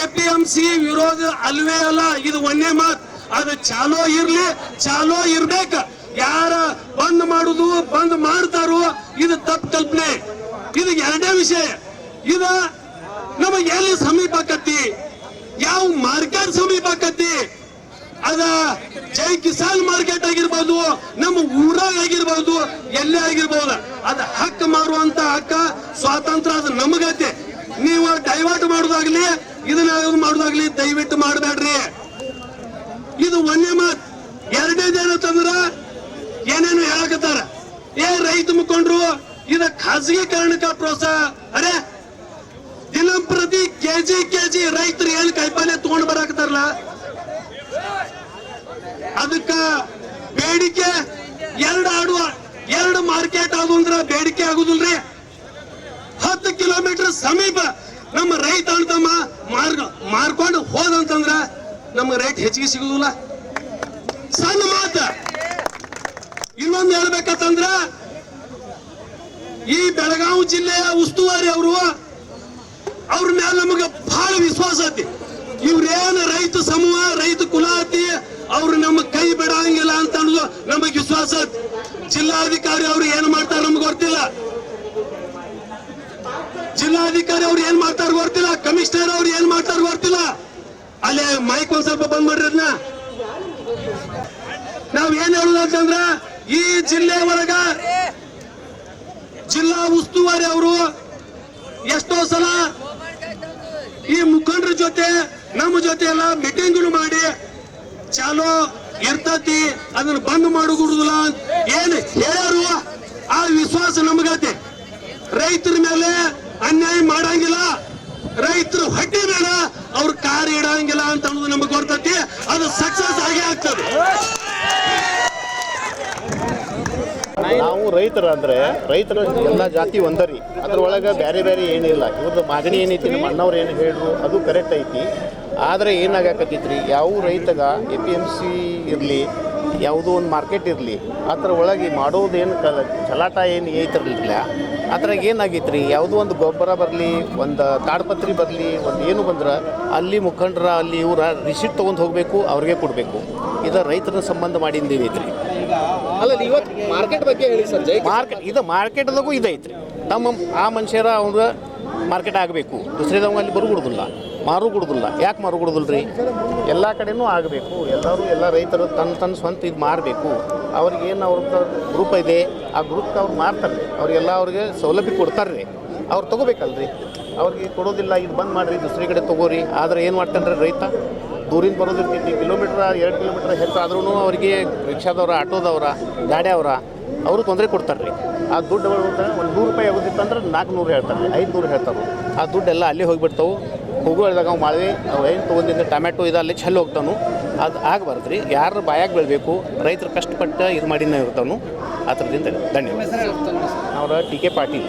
A P M C ವಿರೋಧ ಅಲ್ವೇ ಅಲ್ಲ, ಇದು ಒಂದೇ ಮಾತು. ಅದು ಚಾಲೋ ಇರ್ಲಿ, ಚಾಲೋ ಇರ್ಬೇಕ. ಯಾರ ಬಂದ್ ಮಾಡುದು, ಬಂದ್ ಮಾಡ್ತಾರೋ, ಇದು ತಪ್ಪು ಕಲ್ಪನೆ. ಇದು ಎರಡೇ ವಿಷಯ. ಇದ ನಮಗೆ ಎಲ್ಲಿ ಸಮೀಪ ಆಕತಿ ಯಾವ ಮಾರ್ಕೆಟ್ ಸಮೀಪ ಆಕತಿ ಅದ ಜೈ ಕಿಸಾನ್ ಮಾರ್ಕೆಟ್ ಆಗಿರ್ಬೋದು, ನಮ್ಮ ಊರಾಗ ಆಗಿರ್ಬೋದು, ಎಲ್ಲೇ ಆಗಿರ್ಬೋದು? ಅದ ಹಕ್ಕ ಮಾರುವಂತ ಹಕ್ಕ, ಸ್ವಾತಂತ್ರ್ಯ ಅದು ನಮಗೈತೆ. ನೀವು ಡೈವರ್ಟ್ ಮಾಡೋದಾಗ್ಲಿ ಇದನ್ನ ಮಾಡುದಾಗ್ಲಿ ಮಾಡೋದಾಗ್ಲಿ ದಯವಿಟ್ಟು ಮಾಡಬೇಡ್ರಿ. ಇದು ಒಂದೇ ಮಾತ್. ಎರಡೇ ದಿನ ತಂದ್ರ ಏನೇನು ಹೇಳಕತ್ತಾರ. ಏ ರೈತ ಮುಖಂಡ್ರು, ಇದ ಖಾಸಗಿ ಕಾರಣಕ್ಕ ಪ್ರೋತ್ಸಾಹ ಅರೆ ದಿನಂಪ್ರತಿ ಕೆಜಿ ಕೆಜಿ ರೈತರು ಏನ್ ಕಾಯಿಪಲ್ಲೆ ತಗೊಂಡ್ ಬರಾಕತ್ತಾರಲ್ಲ? ಅದಕ್ಕ ಬೇಡಿಕೆ ಎರಡು ಆಡುವ, ಎರಡು ಮಾರ್ಕೆಟ್ ಆಗು ಅಂದ್ರ ಬೇಡಿಕೆ ಆಗುದಿಲ್ರಿ. ಹತ್ತು ಕಿಲೋಮೀಟರ್ ಸಮೀಪ ನಮ್ಮ ರೈತ ಅಂತಮ್ಮ ಮಾರ್ಗ ಮಾರ್ಕೊಂಡು ಹೋದಂತಂದ್ರ ನಮ್ಮ ರೇಟ್ ಹೆಚ್ಚಿಗೆ ಸಿಗುದಿಲ್ಲ. ಸಣ್ಣ ಮಾತ. ಇನ್ನೊಂದು ಹೇಳ್ಬೇಕಂತಂದ್ರ ಈ ಬೆಳಗಾವಿ ಜಿಲ್ಲೆಯ ಉಸ್ತುವಾರಿ ಅವರು, ಅವ್ರ ಮೇಲೆ ನಮಗೆ ಬಹಳ ವಿಶ್ವಾಸ ಐತಿ. ಇವ್ರೇನು ರೈತ ಸಮೂಹ, ರೈತ ಕುಲ ಐತಿ, ಅವ್ರು ನಮ್ಮ ಕೈ ಬಿಡಂಗಿಲ್ಲ ಅಂತ ಅನ್ನೋದು ನಮಗೆ ವಿಶ್ವಾಸ ಜಿಲ್ಲಾಧಿಕಾರಿ ಅವ್ರು ಏನ್ ಮಾಡ್ತಾರೆ ನಮ್ಗೆ ಗೊತ್ತಿಲ್ಲ. ಜಿಲ್ಲಾಧಿಕಾರಿ ಅವ್ರು ಏನ್ ಮಾಡ್ತಾರ ಗೊತ್ತಿಲ್ಲ. ಕಮಿಷನರ್ ಅವ್ರು ಏನ್ ಮಾಡ್ತಾರ ಗೊತ್ತಿಲ್ಲ. ಅಲ್ಲೇ ಮೈಕ್ ಒಂದ್ ಸ್ವಲ್ಪ ಬಂದ್ ಮಾಡ್ರಿ ಅದನ್ನ ನಾವ್ ಏನ್ ಹೇಳುದು ಅಂತಂದ್ರ, ಈ ಜಿಲ್ಲೆ ಒಳಗ ಜಿಲ್ಲಾ ಉಸ್ತುವಾರಿ ಅವರು ಎಷ್ಟೋ ಸಲ ಈ ಮುಖಂಡರ ಜೊತೆ, ನಮ್ಮ ಜೊತೆ ಎಲ್ಲ ಮೀಟಿಂಗ್ಗಳು ಮಾಡಿ, ಚಾಲೋ ಇರ್ತತಿ, ಅದನ್ನ ಬಂದ್ ಮಾಡಿಕೊಡುದಿಲ್ಲ ಏನ್ ಹೇಳ್ಯಾರು? ಆ ವಿಶ್ವಾಸ ನಮಗೈತೆ. ರೈತರ ಮೇಲೆ ಅನ್ಯಾಯ ಮಾಡಂಗಿಲ್ಲ. ರೈತರು ಹೊಟ್ಟೆ ಬೇಡ ಅವ್ರ ಕಾರ್ ಇಡಂಗಿಲ್ಲ ಅಂತ ಅನ್ನೋದು ನಮಗೆ ಗೊತ್ತೈತಿ ಅದು ಸಕ್ಸಸ್ ಆಗೇ ಆಗ್ತದೆ. ನಾವು ರೈತರ ಅಂದ್ರೆ ರೈತರ ಎಲ್ಲ ಜಾತಿ ಒಂದರಿ. ಅದ್ರೊಳಗೆ ಬೇರೆ ಬೇರೆ ಏನಿಲ್ಲ. ಇವ್ರದ್ದು ಮಾಗಣಿ ಏನೈತಿ, ನಮ್ಮ ಅಣ್ಣವ್ರು ಏನು ಹೇಳ್ರು, ಅದು ಕರೆಕ್ಟ್ ಐತಿ. ಆದರೆ ಏನಾಗಕತ್ತೈತ್ರಿ? ಯಾವ ರೈತಗ ಎ ಪಿ ಎಂ ಸಿ ಇರಲಿ ಯಾವುದೋ ಒಂದು ಮಾರ್ಕೆಟ್ ಇರಲಿ ಅದ್ರ ಒಳಗೆ ಮಾಡೋದೇನು ಕಲ ಚಲಾಟ ಏನು ಐತಿರಲಿಲ್ಲ. ಅದ್ರಾಗ ಏನಾಗೈತ್ರಿ? ಯಾವುದೋ ಒಂದು ಗೊಬ್ಬರ ಬರಲಿ ಒಂದು ತಾಡ್ಪತ್ರಿ ಬರಲಿ ಒಂದು ಏನು ಬಂದ್ರೆ ಅಲ್ಲಿ ಮುಖಂಡರ ಅಲ್ಲಿ ಇವರ ರಿಸಿಟ್ ತೊಗೊಂಡು ಹೋಗಬೇಕು ಅವ್ರಿಗೆ ಕೊಡಬೇಕು. ಇದು ರೈತರ ಸಂಬಂಧ ಮಾಡಿಂದ ಏನೈತ್ರಿ ಅಲ್ಲ ಇವತ್ತು ಮಾರ್ಕೆಟ್ ಬಗ್ಗೆ ಹೇಳಿ ಸರ್ ಮಾರ್ಕೆಟ್ ಇದು ಮಾರ್ಕೆಟ್ದಾಗೂ ಇದೈತ್ರಿ. ತಮ್ಮ ಆ ಮನುಷ್ಯರ ಅವ್ರ ಮಾರ್ಕೆಟ್ ಆಗಬೇಕು. ದುಸರಿದವ ಅಲ್ಲಿ ಬರುಗುಡುದಿಲ್ಲ ಮಾರು ಕೊಡುದಿಲ್ಲ. ಯಾಕೆ ಮಾರು ಕೊಡುದಿಲ್ಲ ರೀ ಎಲ್ಲ ಕಡೆನೂ ಆಗಬೇಕು. ಎಲ್ಲರೂ, ಎಲ್ಲ ರೈತರು ತನ್ನ ತನ್ನ ಸ್ವಂತ ಇದು ಮಾರಬೇಕು ಅವ್ರಿಗೆ ಏನು ಅವ್ರ ಗ್ರೂಪ್ ಇದೆ, ಆ ಗ್ರೂಪ್ಗೆ ಅವ್ರು ಮಾರ್ತಾರೆ ಅವ್ರಿಗೆಲ್ಲ ಅವ್ರಿಗೆ ಸೌಲಭ್ಯ ಕೊಡ್ತಾರೆ ರೀ ಅವ್ರು ತೊಗೋಬೇಕಲ್ರಿ. ಅವ್ರಿಗೆ ಕೊಡೋದಿಲ್ಲ, ಇದು ಬಂದ್ ಮಾಡಿರಿ, ದುಸರಿ ಕಡೆ ತೊಗೋರಿ. ಆದರೆ ಏನು ಮಾಡ್ತಾನೆ ರೈತ? ದೂರಿಂದ ಬರೋದಿರ್ತೈತಿ ಕಿಲೋಮೀಟ್ರ್, ಎರಡು ಕಿಲೋಮೀಟ್ರ್ ಹೆಚ್ಚು ಆದ್ರೂ ಅವರಿಗೆ ರಿಕ್ಷಾದವ್ರ, ಆಟೋದವ್ರ, ಗಾಡಿಯವ್ರ, ಅವರು ತೊಂದರೆ ಕೊಡ್ತಾರೆ ರೀ ಆ ದುಡ್ಡು ಒಂದು ನೂರು ರೂಪಾಯಿ ಆಗೋದಿತ್ತು ಅಂದ್ರೆ ನಾಲ್ಕುನೂರು ಹೇಳ್ತಾರೆ, ಐದುನೂರು ಹೇಳ್ತಾರೆ. ಆ ದುಡ್ಡೆಲ್ಲ ಅಲ್ಲಿ ಹೋಗಿಬಿಡ್ತಾವೆ. ಹೋಗೋ ಹೇಳಿದಾಗ ಅವು ಮಾಡಿದ್ವಿ. ಏನು ತೊಗೊಂಡಿದ್ದ ಟೊಮ್ಯಾಟೊ ಇದು ಅಲ್ಲಿ ಚೆಲ್ಲಿ ಹೋಗ್ತಾನು ಅದು ಆಗಬಾರ್ದು ರೀ ಯಾರು ಬಾಯಾಗ ಬೆಳಬೇಕು ರೈತರು ಕಷ್ಟಪಟ್ಟು ಇದು ಮಾಡಿನ ಇರ್ತಾನು ಆ ಥರದಿಂದ ಧನ್ಯವಾದ. ಅವರ ಟಿ ಕೆ ಪಾಟೀಲ್.